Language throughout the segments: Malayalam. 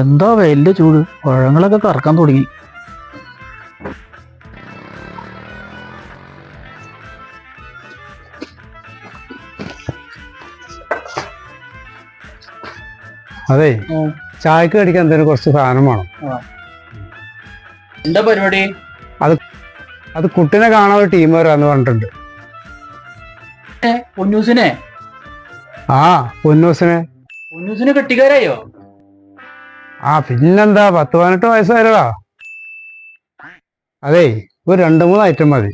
എന്താ വലിയ ചൂട്? പഴങ്ങളൊക്കെ കറക്കാൻ തുടങ്ങി. അതെ ചായക്ക് കടിക്കാൻ എന്തെങ്കിലും കുറച്ച് സാധനം വേണം. എന്താ പരിപാടി? അത് കുട്ടിനെ കാണാൻ ഒരു ടീം വരാന്ന് പറഞ്ഞിട്ടുണ്ട്. പൊന്നൂസിനെ? ആ പൊന്നൂസിനെ. പൊന്നൂസിനെ കെട്ടിക്കാരായോ? ആ പിന്നെന്താ പത്ത് പതിനെട്ട് വയസ്സായല്ലടാ. അതേ ഒരു രണ്ട് മൂന്ന് ഐറ്റം മതി.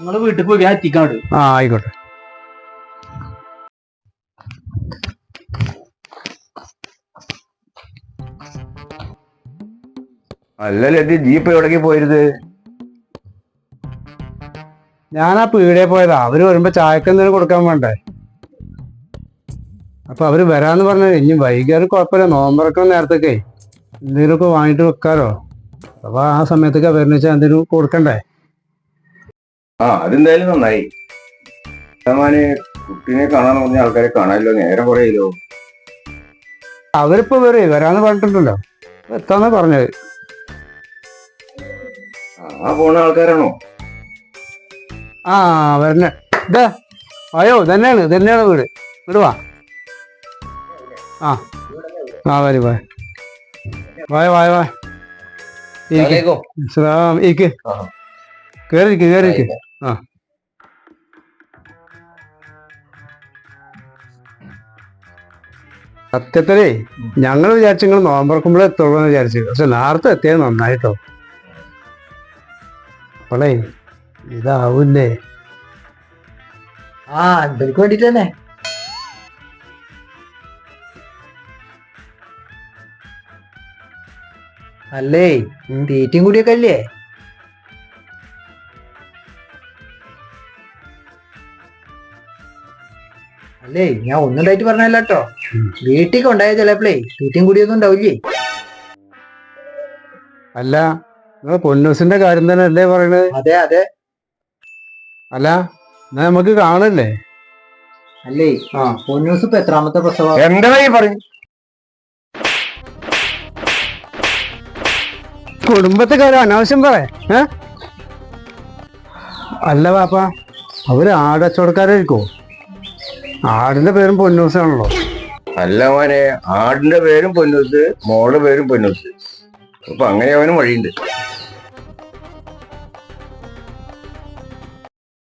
നിങ്ങൾ വീട്ടിൽ പോയി ഞാൻ എത്തിക്കാണ്ട് ആ ആയിക്കോട്ടെ. അല്ല ലതി ജീപ്പ് എവിടേക്ക് പോയിരുത് ഞാൻ ആ പീടിയെ പോയതാ. അവർ വരുമ്പോ ചായക്ക് എന്തെങ്കിലും കൊടുക്കാൻ വേണ്ടേ? അപ്പൊ അവർ വരാന്ന് പറഞ്ഞ ഇനി വൈകിയാലും കുഴപ്പമില്ല. നോമ്പറക്കുന്ന നേരത്തേക്കേ എന്തെങ്കിലുമൊക്കെ വാങ്ങിട്ട് വെക്കാലോ. അപ്പൊ ആ സമയത്തൊക്കെ വരുന്ന വെച്ചാൽ എന്തെങ്കിലും കൊടുക്കണ്ടേ? ആ അതെന്തായാലും നന്നായി. കുട്ടിനെ കുട്ടീനെ കാണാൻ പറഞ്ഞ ആൾക്കാരെ കാണാല്ലോ. നേരം കുറയല്ലോ അവരിപ്പോ വരെ വരാന്ന് പറഞ്ഞിട്ടുണ്ടല്ലോ. എത്താന്നാ പറഞ്ഞത്. ആ പോണ ആൾക്കാരാണോ? ആ വരണേ ഇതാ അയ്യോ തന്നെയാണ് തന്നെയാണ് വീട്. വിടുവാ വാ. ആ ആ വരി വായ വായ വായ വായ. ഇരിക്ക്. കേറിരിക്ക് ആ സത്യത്തിലേ ഞങ്ങൾ വിചാരിച്ചു നിങ്ങൾ നോമ്പറക്കുമ്പോഴേ എത്തുള്ളൂ എന്ന് വിചാരിച്ചു. പക്ഷെ നേരത്തെ എത്തിയത് നന്നായിട്ടോ? അപ്പോളേ ഇതാവൂല്ലേ ആ അൻപതിക്ക് വേണ്ടിട്ട് തന്നെ അല്ലേ തീറ്റയും കൂടിയൊക്കെ അല്ലേ? അല്ലേ ഞാൻ ഒന്നുണ്ടായിട്ട് പറഞ്ഞല്ല കേട്ടോ. വീട്ടിൽ ഉണ്ടായ ചിലപ്പോഴേ തീറ്റയും കൂടിയൊന്നും ഉണ്ടാവില്ലേ? അല്ല പൊന്നൂസിന്റെ കാര്യം തന്നെ അല്ലേ പറയണത്? അതെ അതെ. അല്ല എന്നാ നമുക്ക് കാണല്ലേ? അല്ലേ? ആ പൊന്നൂസ് ഇപ്പൊ എത്രാമത്തെ പ്രസവം? എന്താ ഈ പറയും. കുടുംബത്തെ കാര്യം അനാവശ്യം പറ. ഏ? അല്ല പാപ്പ അവർ ആടച്ചോടക്കാരായിരിക്കോ ആടിന്റെ പേരും പൊന്നൂസാണല്ലോ. അല്ല മോനെ ആടിന്റെ പേരും പൊന്നൂസ് മോളുടെ പേരും പൊന്നൂസ്. അപ്പൊ അങ്ങനെ അവനും വഴിയുണ്ട്.